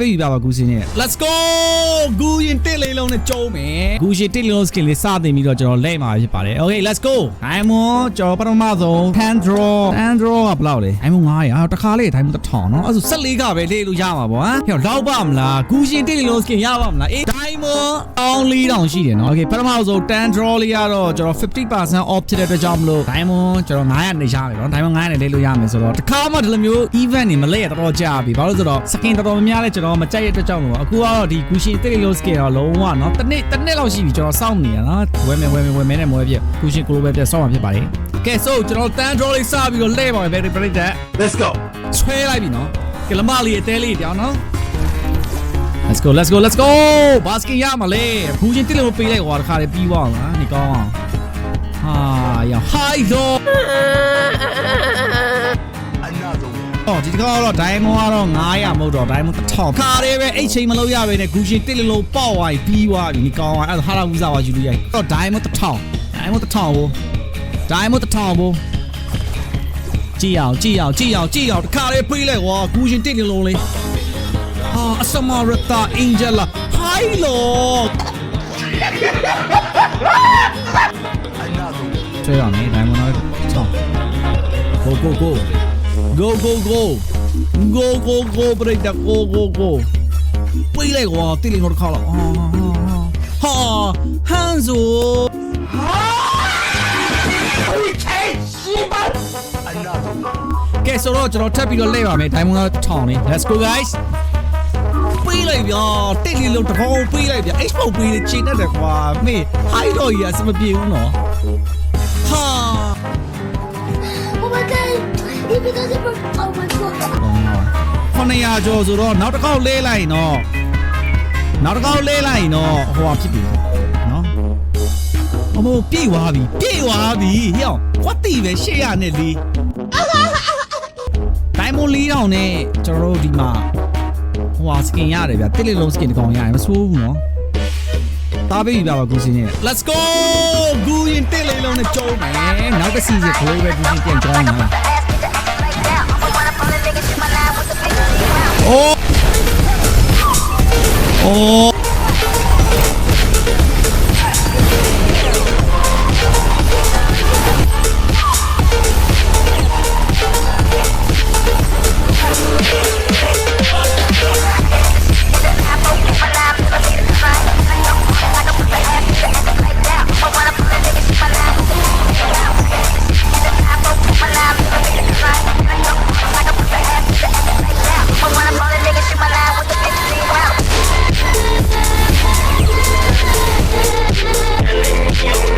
ပြေးပြပါကူစင်းနဲ့ Let's go ဂူရင်တစ်လေးလုံးနဲ့ကျုံးမယ်ဂူရင်တစ်လေးလုံး skin လေးစတင်ပြီးတော့ကျွန်တော်လဲမှာဖြစ်ပါတယ် Okay let's go ဒိုင်မွန်ကျွန်တော်ပထမဆုံး hand draw hand draw ကဘယ်လောက်လဲဒိုင်မွန်900အာတခါလေးဒိုင်မွန်1000နော်အဲ့ဆို14ကပဲလေးလို့ရမှာပေါ့ဟမ်ဟဲ့လောက်ပါမလားဂူရင်တစ်လေးလုံး skin ရပါမလားအေးဒိုင်မွန်အောင်လေးတောင်ရှိတယ်နော် Okay ပထမဆုံး hand draw လေးကတော့ကျွန်တော်50% off ဖြစ်တဲ့အတွက်ကြောင့်မလို့ဒိုင်မွန်ကျွန်တော်900နေရမယ်နော်ဒိုင်မွန်900နဲ့လေးလို့ရမယ်ဆိုတော့တခါမှဒီလိုမျိုး event နေမလဲရတော်တော်ကြာပြီဘာလို့လဲဆိုတော့ skin တော်တော်များများလဲကျွန်တော်မကြိုက်ရတဲ့အတွက်ကြောင့်လို့အခုကတော့ဒီဂူရှင်တစ်လေးလုံး skin တော့လုံးဝနော်တစ်နေ့တစ်နေ့လောက်ရှိပြီကျွန်တော်စောင့်နေရနော်ဝယ်မယ်ဝယ်မယ်ဝယ်မယ်နဲ့မဝယ်ပြဂူရှင် global ပြစောင့်မှာဖြစ်ပါတယ်ကဲ so ကျွန်တော် tan draw လေးစပြီးတော့လဲပါမယ် very very that Let's go. ဆွဲလိုက်ပြီနော်ကလမလေးအသေးလေးတောင်းနော် Let's go let's go let's go ဘာစကင်ရမလဲဂူရှင်တစ်လေးကိုပေးလိုက်ဟောတခါလေးပြီးသွားအောင်နော်ဒီကောင်းအောင်ဟာရ high တော့ one. အော်ဒီတကောတော့ diamond ကတော့900မဟုတ်တော့ diamond 1000ခါလေးပဲအဲ့ချိန်မလို့ရပဲနဲ့ဂူရှင်တစ်လေးလုံးပေါက်သွားပြီပြီးသွားပြီဒီကောင်းအောင်အဲ့ဒါဟာလာဝူစာဝါယူလို့ရိုက်တော့ diamond 1000 diamond 1000ဘို့ diamond 1000ဘို့ကြည့်အောင်ကြည့်အောင်ကြည့်အောင်ကြည့်အောင်တခါလေးပြေးလိုက်ကွာဂူရှင်တစ်လေးလုံးလေးဟာအစမရတာအင်ဂျယ်လာဟိုင်လော Another one. ဆွဲရမယ် diamond 1000 go go go go go go go go go ပြိတ္တာ go go go ပြေးလိုက်ကွာတစ်လေးလုံးတစ်ခါလောက်ဟာဟာဟန်ဇို Another one. ကဲဆိုတော့ကျွန်တော်ထပ်ပြီးတော့လဲပါမယ် diamond ထောင်နေ let's go guys ပေးလိုက်ဗျာတစ်လေးလုံးတစ်ခေါက်ပေးလိုက်ဗျာ export ပေးနေချိန်နဲ့တယ်ကွာမေ high တော့ကြီးအစမပြေဘူးနော်ဟာ Oh my god! If it doesn't work, oh my god! 900ကျော်ဆိုတော့နောက်တစ်ခေါက်လဲလိုက်ရင်တော့နောက်တစ်ခေါက်လဲလိုက်ရင်တော့ဟိုဟာဖြစ်ပြီနော်အမို့ပြေးသွားပြီပြေးသွားပြီဟေ့ကွတ်တီပဲ800နဲ့လေးဒိုင်မွန်လေးတောင်နဲ့ကျွန်တော်တို့ဒီမှာဟိုဟာစကင်ရတယ်ဗျတစ်လေးလုံးစကင်တစ်ကောင်ရတယ်မဆိုးဘူးနော်တားပေးပြီပါပါဂူစင်းနဲ့ Let's go ဂူရင်တစ်လေးလုံးနဲ့ကျုံးမယ်နောက်တစ်စီးစီဂလိုးပဲဂူစင်းပြန်ကျုံးမှာ Oh!